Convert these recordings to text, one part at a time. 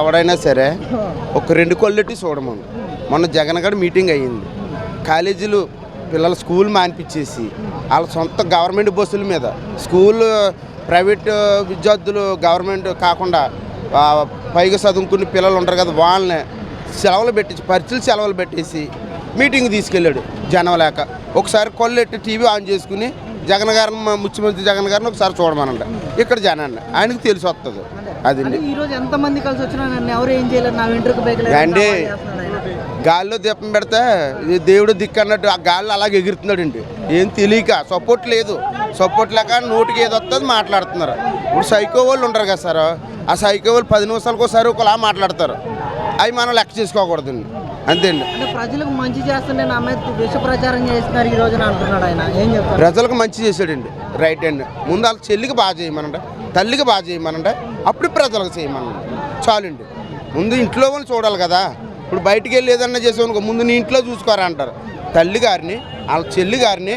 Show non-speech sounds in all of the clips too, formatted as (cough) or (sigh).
ఎవడైనా సరే ఒక రెండు కొల్లెట్టి చూడమను. మొన్న జగన్ గడ మీటింగ్ అయ్యింది. కాలేజీలు పిల్లల స్కూల్ మానిపించేసి వాళ్ళ సొంత గవర్నమెంట్ బస్సుల మీద స్కూల్ ప్రైవేట్ విద్యార్థులు గవర్నమెంట్ కాకుండా పైగా చదువుకునే పిల్లలు ఉంటారు కదా వాళ్ళని సెలవులు పెట్టేసి పరీక్షలు సెలవులు పెట్టేసి మీటింగ్ తీసుకెళ్ళాడు జనం లేక. ఒకసారి కొల్లెట్టి టీవీ ఆన్ చేసుకుని జగన్ గారిని మా ముఖ్యమంత్రి జగన్ గారిని ఒకసారి చూడమనండి. ఇక్కడ జనాన్ని. ఆయనకు తెలిసి వస్తుంది. అదండి వెంట్రుకు ఏండి? గాల్లో దీపం పెడితే దేవుడు దిక్కు అన్నట్టు ఆ గాల్లో అలాగే ఎగురుతున్నాడండి. ఏం తెలియక సపోర్ట్ లేదు. సపోర్ట్ లేక నోటికి ఏది వస్తుంది మాట్లాడుతున్నారు. ఇప్పుడు సైకో వాళ్ళు ఉంటారు కదా సార్. ఆ సైకో వాళ్ళు పది నిమిషాలకు ఒకసారి ఒకలా మాట్లాడతారు. అవి మనం లెక్క చేసుకోకూడదండి. అంతే అండి అంటే ప్రజలకు మంచి చేస్తుంటే నా మీద విష ప్రచారం చేస్తున్నారు ఈ రోజున అంటున్నాడు ఆయన. ఏం చెప్తారు? ప్రజలకు మంచి చేశాడండి రైట్ అండి ముందు వాళ్ళ చెల్లికి బాగా చేయమనండి తల్లికి బాగా చేయమనండి అప్పుడు ప్రజలకు చేయమనండి చాలండి. ముందు ఇంట్లో వాళ్ళు చూడాలి కదా. ఇప్పుడు బయటికి వెళ్ళి ఏదన్నా చేసామనుకో ముందు నీ ఇంట్లో చూసుకోరా అంటారు. తల్లి గారిని వాళ్ళ చెల్లి గారిని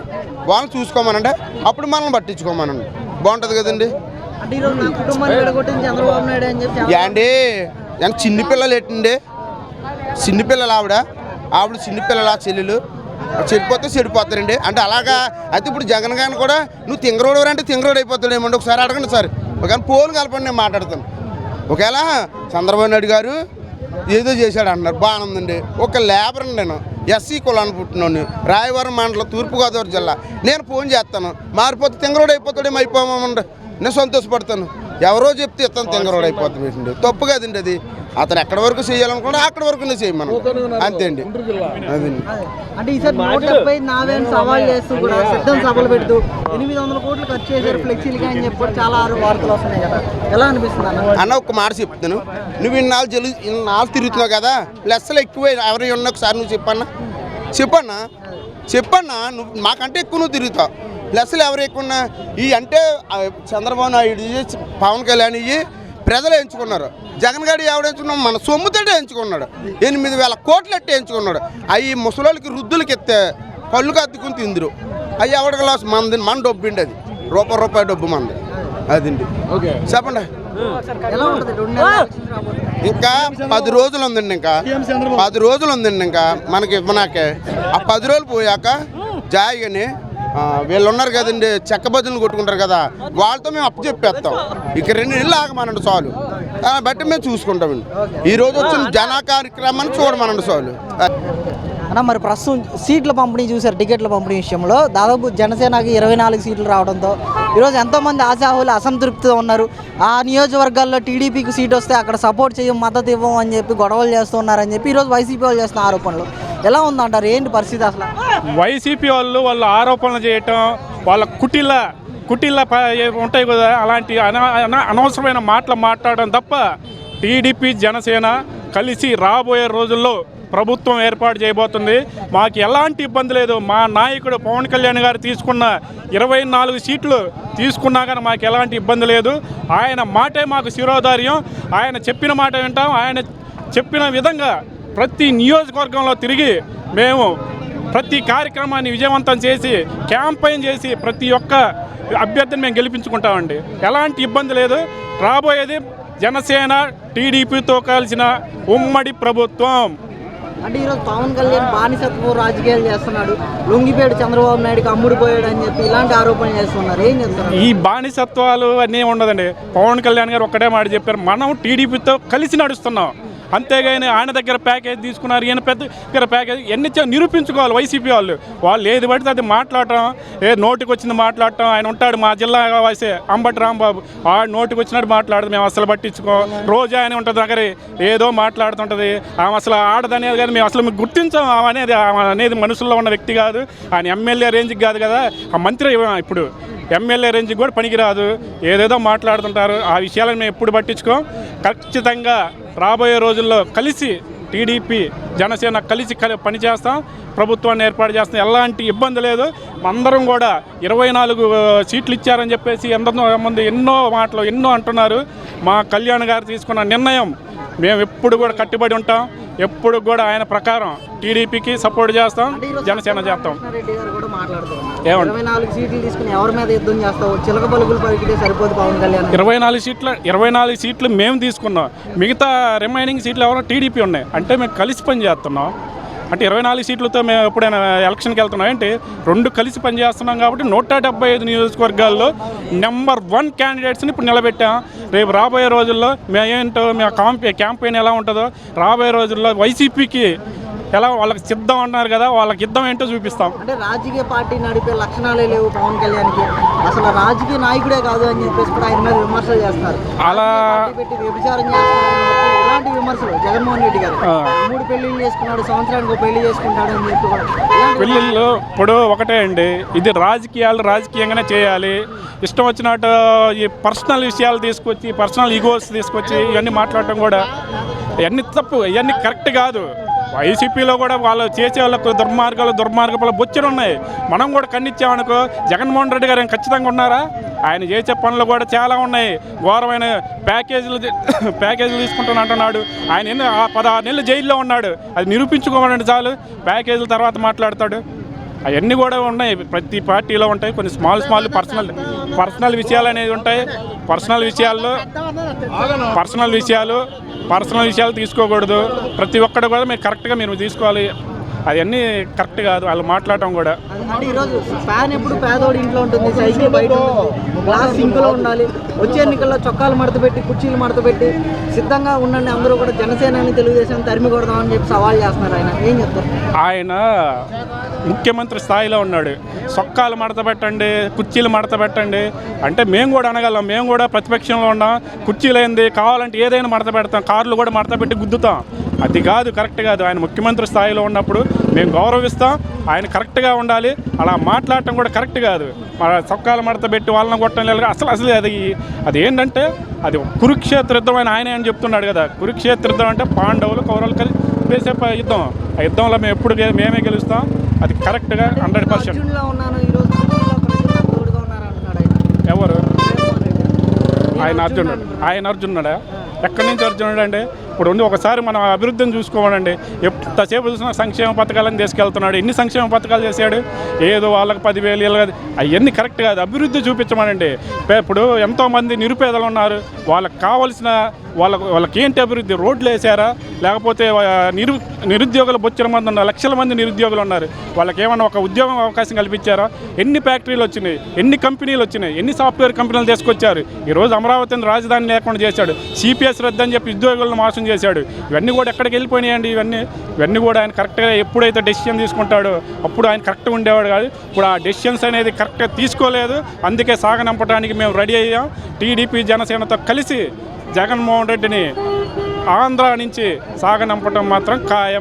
వాళ్ళని చూసుకోమనండి అప్పుడు మనల్ని పట్టించుకోమనండి బాగుంటుంది కదండి. ఎంత చిన్న పిల్లలు ఎట్టండి? చిన్నపిల్లలు ఆవిడ. ఆవిడ చిన్నపిల్లల చెల్లెలు. చెడిపోతే చెడిపోతారండి. అంటే అలాగా అయితే ఇప్పుడు జగన్ గారిని కూడా నువ్వు తింగరోడు అంటే తింగరోడు అయిపోతాడేమండి ఒకసారి అడగండి సార్. ఒకవేళ ఫోన్ కలపండి నేను మాట్లాడతాను. ఒకవేళ చంద్రబాబు నాయుడు గారు ఏదో చేశాడు అంటున్నారు. బాగానే ఉందండి ఒక లేబర్ నేను ఎస్సీ కులాన్ని పుట్టినోని రాయవరం మండలం తూర్పుగోదావరి జిల్లా. నేను ఫోన్ చేస్తాను. మారిపోతే తింగరోడు అయిపోతాడేమో అయిపోమండి నేను సంతోషపడతాను. ఎవరో చెప్తే ఇస్తాను తింగరోడు అయిపోతుంది తప్పు కదండి అది. అతను ఎక్కడి వరకు చేయాలనుకున్నా అక్కడి వరకు చేయమను అంతే అండి. అదండి అదే. అంటే ఈసారి నూట డెబ్బై సవాల్ చేస్తూ కూడా సిద్ధం సభలు పెడుతూ ఎనిమిది వందల కోట్లు ఖర్చు చేశారు ఫ్లెక్సీలుగా అని చెప్పి చాలా ఆరు వార్తలు వస్తున్నాయి కదా. ఎలా అనిపిస్తుంది అన్న? అన్న ఒక మాట చెప్తాను. నువ్వు ఇన్నాళ్ళు జలు ఇన్నాళ్ళు తిరుగుతున్నావు కదా. లెస్సలు ఎక్కువ ఎవరు ఉన్నా ఒకసారి నువ్వు చెప్పన్నా. చెప్పన్నా. చెప్పన్నా. నువ్వు మాకంటే ఎక్కువ నువ్వు తిరుగుతావు. ప్లస్లు ఎవరు ఎక్కువ ఈ అంటే చంద్రబాబు నాయుడు పవన్ కళ్యాణ్ ఇవి ప్రజలు ఎంచుకున్నారు. జగన్ గారు ఎవడు ఎంచుకున్నాం మన సొమ్ముతోటే ఎంచుకున్నాడు. ఎనిమిది వేల కోట్లు ఎట్టి ఎంచుకున్నాడు. అవి ముసలోళ్ళకి వృద్ధులకి ఎత్తే కళ్ళు అద్దుకుని తిందురు. అవి ఎవరికి లాస్ మనది మన డబ్బు అది. రూపాయి రూపాయి డబ్బు మనది అదండి. చెప్పండి. ఇంకా పది రోజులు ఉందండి ఇంకా. పది రోజులు ఉందండి ఇంకా. మనకి ఇవ్వనాకే. ఆ పది రోజులు పోయాక జాయిగాని వీళ్ళు ఉన్నారు కదండి చెక్క బదులు కొట్టుకుంటారు కదా వాళ్ళతో మేము అప్పు చెప్పేస్తాం. ఇక రెండు నెలలు ఆగమనండి చాలు. బట్టి మేము చూసుకుంటామండి. ఈరోజు వచ్చిన జనా కార్యక్రమాన్ని చూడమనండి చాలు. అన్న మరి ప్రస్తుతం సీట్ల పంపిణీ చూసారు టికెట్ల పంపిణీ విషయంలో. దాదాపు జనసేనకి ఇరవై నాలుగు సీట్లు రావడంతో ఈరోజు ఎంతోమంది ఆశాహులు అసంతృప్తితో ఉన్నారు. ఆ నియోజకవర్గాల్లో టీడీపీకి సీట్ వస్తే అక్కడ సపోర్ట్ చేయం మద్దతు ఇవ్వం అని చెప్పి గొడవలు చేస్తున్నారని చెప్పి ఈరోజు వైసీపీ వాళ్ళు చేస్తున్న ఆరోపణలు. ఎలా ఉందంటారు? ఏంటి పరిస్థితి అసలు? వైసీపీ వాళ్ళు వాళ్ళు ఆరోపణలు చేయటం వాళ్ళ కుటిల కుటిల ప- ఉంటాయి కదా అలాంటి అన- అనవసరమైన మాటలు మాట్లాడడం తప్ప టీడీపీ జనసేన కలిసి రాబోయే రోజుల్లో ప్రభుత్వం ఏర్పాటు చేయబోతుంది. మాకు ఎలాంటి ఇబ్బంది లేదు. మా నాయకుడు పవన్ కళ్యాణ్ గారు తీసుకున్న ఇరవై నాలుగు సీట్లు తీసుకున్నా కానీ మాకు ఎలాంటి ఇబ్బంది లేదు. ఆయన మాటే మాకు శిరోధార్యం. ఆయన చెప్పిన మాట వింటాం. ఆయన చెప్పిన విధంగా ప్రతి నియోజకవర్గంలో తిరిగి మేము ప్రతి కార్యక్రమాన్ని విజయవంతం చేసి క్యాంపెయిన్ చేసి ప్రతి ఒక్క అభ్యర్థిని మేము గెలిపించుకుంటామండి. ఎలాంటి ఇబ్బంది లేదు. రాబోయేది జనసేన టీడీపీతో కలిసిన ఉమ్మడి ప్రభుత్వం. అంటే ఈరోజు పవన్ కళ్యాణ్ బానిసత్వ రాజకీయాలు చేస్తున్నాడు. లొంగిపోయాడు చంద్రబాబు నాయుడుకి అమ్ముడుపోయాడు అని చెప్పి ఇలాంటి ఆరోపణలు చేస్తున్నారు. ఏం చేస్తున్నారు? ఈ బానిసత్వాలు అన్నీ ఉండదండి. పవన్ కళ్యాణ్ గారు ఒక్కటే మాట చెప్పారు. మనం టీడీపీతో కలిసి నడుస్తున్నాం. అంతేగాని ఆయన దగ్గర ప్యాకేజ్ తీసుకున్నారు ఈయన పెద్ద దగ్గర ప్యాకేజ్ ఎన్ని నిరూపించుకోవాలి వైసీపీ వాళ్ళు. వాళ్ళు ఏది పడితే అది మాట్లాడటం. ఏ నోటికి వచ్చింది మాట్లాడటం. ఆయన ఉంటాడు మా జిల్లా వాసే అంబటి రాంబాబు. ఆ నోటికి వచ్చినట్టు మాట్లాడదు మేము అసలు పట్టించుకో. రోజు ఆయన ఉంటుంది దగ్గర ఏదో మాట్లాడుతుంటుంది. ఆమె అసలు ఆడదనేది కానీ మేము అసలు మీకు గుర్తించాం ఆమె అనేది ఆమె అనేది మనుషుల్లో ఉన్న వ్యక్తి కాదు. ఆయన ఎమ్మెల్యే రేంజ్కి కాదు కదా. ఆ మంత్రి ఇప్పుడు ఎమ్మెల్యే రేంజ్కి కూడా పనికిరాదు. ఏదేదో మాట్లాడుతుంటారు. ఆ విషయాలను మేము ఎప్పుడు పట్టించుకోం. ఖచ్చితంగా రాబోయే రోజుల్లో కలిసి టీడీపీ జనసేన కలిసి కలి- పనిచేస్తాం. ప్రభుత్వాన్ని ఏర్పాటు చేస్తాం. ఎలాంటి ఇబ్బంది లేదు. అందరం కూడా ఇరవై నాలుగు సీట్లు ఇచ్చారని చెప్పేసి ఎందరో మంది ఎన్నో మాటలు ఎన్నో అంటున్నారు. మా కళ్యాణ్ గారు తీసుకున్న నిర్ణయం మేము ఎప్పుడు కూడా కట్టుబడి ఉంటాం. ఎప్పుడు కూడా ఆయన ప్రకారం టీడీపీకి సపోర్ట్ చేస్తాం జనసేన చేస్తాం. ఇరవై నాలుగు సీట్ల ఇరవై నాలుగు సీట్లు మేము తీసుకున్నాం. మిగతా రిమైనింగ్ సీట్లు ఎవరో టీడీపీ ఉన్నాయి. అంటే మేము కలిసి పని చేస్తున్నాం. అంటే ఇరవై నాలుగు సీట్లతో మేము ఎప్పుడైనా ఎలక్షన్కి వెళ్తున్నాం. అంటే రెండు కలిసి పని చేస్తున్నాం కాబట్టి నూట డెబ్బై ఐదు నియోజకవర్గాల్లో నెంబర్ వన్ క్యాండిడేట్స్ని ఇప్పుడు నిలబెట్టాం. రేపు రాబోయే రోజుల్లో మేమేంటో మేము కాంపే క్యాంపెయిన్ ఎలా ఉంటుందో రాబోయే రోజుల్లో వైసీపీకి ఎలా వాళ్ళకి సిద్ధం అన్నారు కదా వాళ్ళకి యుద్ధం ఏంటో చూపిస్తాం. అంటే రాజకీయ పార్టీ నడిపే లక్షణాలే లేవు పవన్ కళ్యాణ్కి. అసలు రాజకీయ నాయకుడే కాదు అని చెప్పేసి కూడా ఆయన మీద విమర్శలు చేస్తున్నారు అలా పార్టీ పెట్టి ఇలాంటి విమర్శలు జగన్మోహన్ రెడ్డి గారు. మూడు పెళ్ళిళ్ళు చేసుకున్నాడు సంవత్సరానికి ఒక పెళ్ళి చేసుకుంటాడు అని చెప్పి పెళ్ళిళ్ళు ఇప్పుడు ఒకటే అండి. ఇది రాజకీయాలు రాజకీయంగానే చేయాలి. ఇష్టం వచ్చినట్టు ఈ పర్సనల్ విషయాలు తీసుకొచ్చి పర్సనల్ ఈగోస్ తీసుకొచ్చి ఇవన్నీ మాట్లాడటం కూడా ఇవన్నీ తప్పు ఇవన్నీ కరెక్ట్ కాదు. వైసీపీలో కూడా వాళ్ళు చేసే వాళ్ళకు దుర్మార్గాలు దుర్మార్గపల బొచ్చులు ఉన్నాయి. మనం కూడా ఖండించామనుకో జగన్మోహన్ రెడ్డి గారు ఖచ్చితంగా ఉన్నారా? ఆయన చేసే పనులు కూడా చాలా ఉన్నాయి. ఘోరమైన ప్యాకేజీలు (coughs) ప్యాకేజీలు తీసుకుంటాను అంటున్నాడు. ఆయన ఎన్ని పదహారు నెలలు జైల్లో ఉన్నాడు. అది నిరూపించుకోవాలంటే చాలు. ప్యాకేజీల తర్వాత మాట్లాడతాడు. అవన్నీ కూడా ఉన్నాయి. ప్రతి పార్టీలో ఉంటాయి. కొన్ని స్మాల్ స్మాల్ పర్సనల్ పర్సనల్ విషయాలు అనేది ఉంటాయి. పర్సనల్ విషయాల్లో పర్సనల్ విషయాలు పర్సనల్ విషయాలు తీసుకోకూడదు. ప్రతి ఒక్కటి కూడా మీరు కరెక్ట్గా మీరు తీసుకోవాలి. అవన్నీ కరెక్ట్ కాదు వాళ్ళు మాట్లాడటం కూడా. అది అంటే ఈరోజు ఫ్యాన్ ఎప్పుడు పేదోడి ఇంట్లో ఉంటుంది సైకిల్ బయట గ్లాస్ సింకులో ఉండాలి వచ్చే ఎన్నికల్లో చొక్కాలు మడత పెట్టి కుర్చీలు మడత పెట్టి సిద్ధంగా ఉండండి అందరూ కూడా జనసేనని తెలుగుదేశం తరిమి కొడదామని చెప్పి సవాల్ చేస్తున్నారు ఆయన. ఏం చెప్తారు? ఆయన ముఖ్యమంత్రి స్థాయిలో ఉన్నాడు. సొక్కాలు మడత పెట్టండి కుర్చీలు మడత పెట్టండి. అంటే మేము కూడా అనగలం మేము కూడా ప్రతిపక్షంలో ఉన్నాం. కుర్చీలు ఏంది? కావాలంటే ఏదైనా మడత పెడతాం. కార్లు కూడా మడత పెట్టి గుద్దుతాం. అది కాదు కరెక్ట్ కాదు. ఆయన ముఖ్యమంత్రి స్థాయిలో ఉన్నప్పుడు మేము గౌరవిస్తాం ఆయన కరెక్ట్గా ఉండాలి. అలా మాట్లాడటం కూడా కరెక్ట్ కాదు. మన చొక్కాలు మడత పెట్టి వాళ్ళని కొట్టడం లేదు. అసలు అసలు అది అది ఏంటంటే అది కురుక్షేత్ర యుద్ధం అని ఆయనే అని చెప్తున్నాడు కదా. కురుక్షేత్ర యుద్ధం అంటే పాండవులు కౌరవులు కలిసి వేసే యుద్ధం. ఆ యుద్ధంలో మేము ఎప్పుడు మేమే గెలుస్తాం. అది కరెక్ట్గా హండ్రెడ్ పర్సెంట్ ఎవరు. ఆయన అర్జునుడు. ఆయన అర్జునుడా? ఎక్కడి నుంచి అర్జునుడు అండి ఇప్పుడు ఉండి ఒకసారి మనం అభివృద్ధిని చూసుకోవాలండి. ఎంతసేపు చూసిన సంక్షేమ పథకాలను తీసుకెళ్తున్నాడు. ఎన్ని సంక్షేమ పథకాలు చేశాడు? ఏదో వాళ్ళకి పదివేలు ఇలా అవన్నీ కరెక్ట్ కాదు. అభివృద్ధి చూపించమనండి. ఇప్పుడు ఎంతోమంది నిరుపేదలు ఉన్నారు. వాళ్ళకి కావాల్సిన వాళ్ళకు వాళ్ళకి ఏంటి అభివృద్ధి? రోడ్లు వేసారా లేకపోతే నిరు నిరుద్యోగులు బొచ్చిన మంది ఉన్నారు. లక్షల మంది నిరుద్యోగులు ఉన్నారు. వాళ్ళకి ఏమైనా ఒక ఉద్యోగం అవకాశం కల్పించారా? ఎన్ని ఫ్యాక్టరీలు వచ్చినాయి? ఎన్ని కంపెనీలు వచ్చినాయి? ఎన్ని సాఫ్ట్వేర్ కంపెనీలు తీసుకొచ్చారు? ఈరోజు అమరావతిని రాజధాని లేకుండా చేశాడు. సిపిఎస్ రద్దని చెప్పి ఉద్యోగులను మోసం చేశాడు. ఇవన్నీ కూడా ఎక్కడికి వెళ్ళిపోయినాయండి ఇవన్నీ? ఇవన్నీ కూడా ఆయన కరెక్ట్గా ఎప్పుడైతే డెసిషన్ తీసుకుంటాడో అప్పుడు ఆయన కరెక్ట్గా ఉండేవాడు కాదు. ఇప్పుడు ఆ డెసిషన్స్ అనేది కరెక్ట్గా తీసుకోలేదు. అందుకే సాగనంపడానికి మేము రెడీ అయ్యాం. టీడీపీ జనసేనతో కలిసి జగన్మోహన్ రెడ్డిని ఆంధ్ర నుంచి సాగనంపడం మాత్రం ఖాయం.